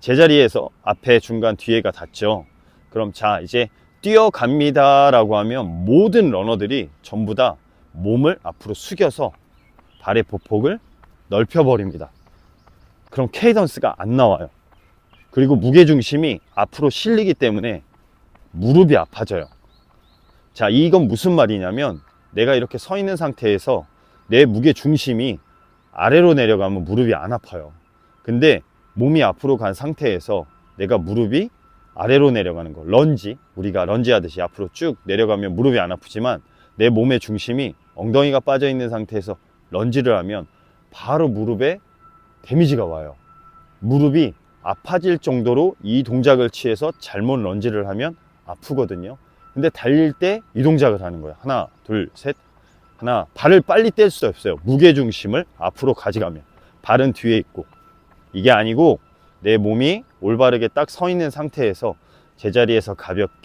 제자리에서 앞에 중간 뒤에가 닿죠. 그럼 자 이제 뛰어갑니다 라고 하면 모든 러너들이 전부 다 몸을 앞으로 숙여서 발의 보폭을 넓혀버립니다. 그럼 케이던스가 안 나와요. 그리고 무게중심이 앞으로 실리기 때문에 무릎이 아파져요. 자, 이건 무슨 말이냐면 내가 이렇게 서 있는 상태에서 내 무게중심이 아래로 내려가면 무릎이 안 아파요. 근데 몸이 앞으로 간 상태에서 내가 무릎이 아래로 내려가는 거, 런지, 우리가 런지 하듯이 앞으로 쭉 내려가면 무릎이 안 아프지만 내 몸의 중심이 엉덩이가 빠져 있는 상태에서 런지를 하면 바로 무릎에 데미지가 와요. 무릎이 아파질 정도로 이 동작을 취해서 잘못 런지를 하면 아프거든요. 근데 달릴 때 이 동작을 하는 거예요. 하나, 둘, 셋. 하나, 발을 빨리 뗄 수 없어요. 무게 중심을 앞으로 가져가면. 발은 뒤에 있고. 이게 아니고 내 몸이 올바르게 딱 서 있는 상태에서 제자리에서 가볍게